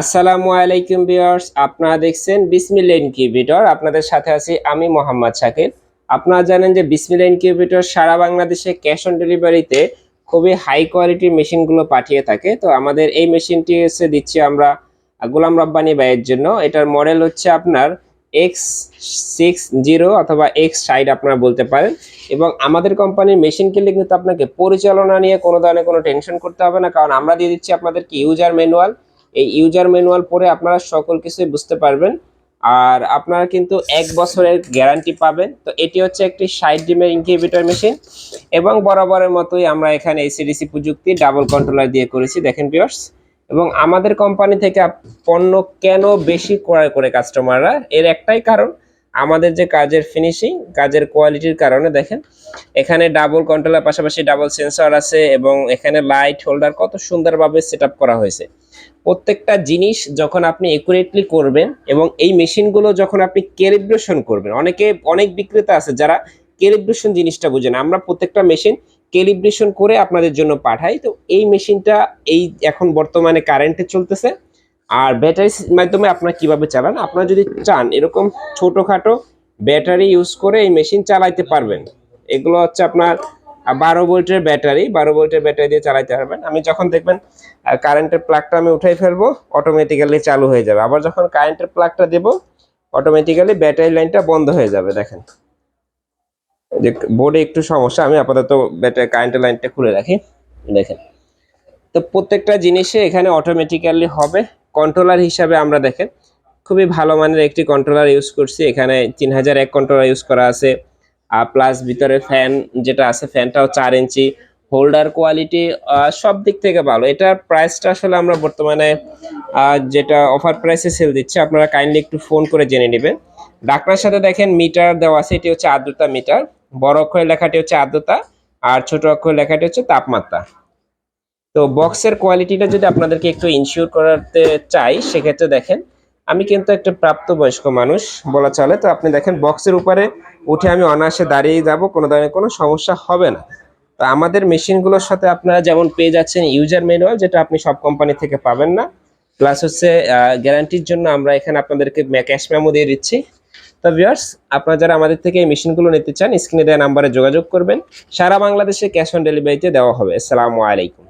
আসসালামু আলাইকুম ভিউয়ার্স, আপনারা দেখছেন বিসমিল্লা ইনকিউবেটর। আপনাদের সাথে আছি আমি মোহাম্মদ শাকির আপনারা জানেন যে বিসমিল্লা ইনকিউবেটর সারা বাংলাদেশে ক্যাশ অন ডেলিভারিতে খুবই হাই কোয়ালিটির মেশিনগুলো পাঠিয়ে থাকে। তো আমাদের এই মেশিনটি এসে দিচ্ছি আমরা গোলাম রব্বানি ভাইয়ের জন্য। এটার মডেল হচ্ছে আপনার এক্স সিক্স জিরো অথবা এক্স সাইড আপনারা বলতে পারেন। এবং আমাদের কোম্পানির মেশিন কিনলে কিন্তু আপনাকে পরিচালনা নিয়ে কোনো ধরনের কোনো টেনশন করতে হবে না। কারণ আমরা দিয়ে দিচ্ছি আপনাদেরকে ইউজার ম্যানুয়াল। এই ইউজার ম্যানুয়াল পড়ে আপনারা সকল কিছুই বুঝতে পারবেন। আর আপনারা কিন্তু এক বছরের গ্যারান্টি পাবেন। তো এটি হচ্ছে একটি ষাট ডিমের ইনকিউবেটর মেশিন এবং বরাবরের মতোই আমরা এখানে এসিডিসি প্রযুক্তি ডাবল কন্ট্রোলার দিয়ে করেছি, দেখেন পিয়ার্স এবং আমাদের কোম্পানি থেকে পণ্য কেন বেশি ক্রয় করে কাস্টমাররা এর একটাই কারণ, আমাদের যে কাজের ফিনিশিং কাজের কোয়ালিটির কারণে দেখেন, এখানে ডাবল কন্ট্রোলার পাশাপাশি ডাবল সেন্সর আছে এবং এখানে লাইট হোল্ডার কত সুন্দরভাবে সেট করা হয়েছে। প্রত্যেকটা জিনিস যখন আপনি একুরেটলি করবেন এবং এই মেশিনগুলো যখন আপনি ক্যালিব্রেশন করবেন, অনেকে, অনেক বিক্রেতা আছে যারা ক্যালিব্রেশন জিনিসটা বুঝে না। আমরা প্রত্যেকটা মেশিন ক্যালিব্রেশন করে আপনাদের জন্য পাঠাই। তো এই মেশিনটা এই এখন বর্তমানে কারেন্টে চলতেছে। আর ব্যাটারির মাধ্যমে আপনারা কীভাবে চালান? আপনারা যদি চান এরকম ছোটোখাটো ব্যাটারি ইউজ করে এই মেশিন চালাইতে পারবেন। এগুলো হচ্ছে আপনার বারো ভোল্টের ব্যাটারি, বারো ভোল্টের ব্যাটারি দিয়ে চালাইতে পারবেন। আমি যখন দেখবেন কারেন্টের প্লাগটা আমি উঠাই ফেলব অটোমেটিক্যালি চালু হয়ে যাবে। আবার যখন কারেন্টের প্লাগটা দেবো অটোমেটিক্যালি ব্যাটারি লাইনটা বন্ধ হয়ে যাবে, দেখেন। যে বোর্ডে একটু সমস্যা, আমি আপাতত ব্যাটারি কারেন্টের লাইনটা খুলে রাখি, দেখেন। তো প্রত্যেকটা জিনিসে এখানে অটোমেটিক্যালি হবে। কন্ট্রোলার হিসাবে আমরা দেখেন, খুবই ভালো মানের একটি কন্ট্রোলার ইউজ করছি। এখানে তিন হাজার এক কন্ট্রোলার ইউজ করা আছে। আর প্লাস ভিতরে ফ্যান যেটা আছে ফ্যানটাও চার ইঞ্চি। হোল্ডার কোয়ালিটি সব দিক থেকে ভালো। এটার প্রাইসটা আসলে আমরা বর্তমানে যেটা অফার প্রাইসে সেল দিচ্ছে, আপনারা কাইন্ডলি একটু ফোন করে জেনে নেবেন। ডাকনার সাথে দেখেন মিটার দেওয়া আছে, এটি হচ্ছে আর্দ্রতা মিটার বড় অক্ষরের লেখাটি হচ্ছে আর্দ্রতা, আর ছোট অক্ষরের লেখাটি হচ্ছে তাপমাত্রা। তো বক্সের কোয়ালিটিটা যদি আপনাদেরকে একটু ইনশিওর করাতে চাই, সেক্ষেত্রে দেখেন আমি কিন্তু একটা প্রাপ্তবয়স্ক মানুষ, বলা চলে। তো আপনি দেখেন, বক্সের উপরে উঠে আমি অনায়াসে দাঁড়িয়ে যাব, কোনো ধরনের কোনো সমস্যা হবে না। তো আমাদের মেশিনগুলোর সাথে আপনারা যেমন পেয়ে যাচ্ছেন ইউজার ম্যানুয়াল, যেটা আপনি সব কোম্পানি থেকে পাবেন না। প্লাস হচ্ছে গ্যারান্টির জন্য আমরা এখানে আপনাদেরকে ক্যাশ মেমো দিয়ে দিচ্ছি। তো ভিউয়ার্স, আপনারা যারা আমাদের থেকে এই মেশিনগুলো নিতে চান, স্ক্রিনে দেওয়া নাম্বারে যোগাযোগ করবেন। সারা বাংলাদেশে ক্যাশ অন ডেলিভারিতে দেওয়া হবে। আসসালামু আলাইকুম।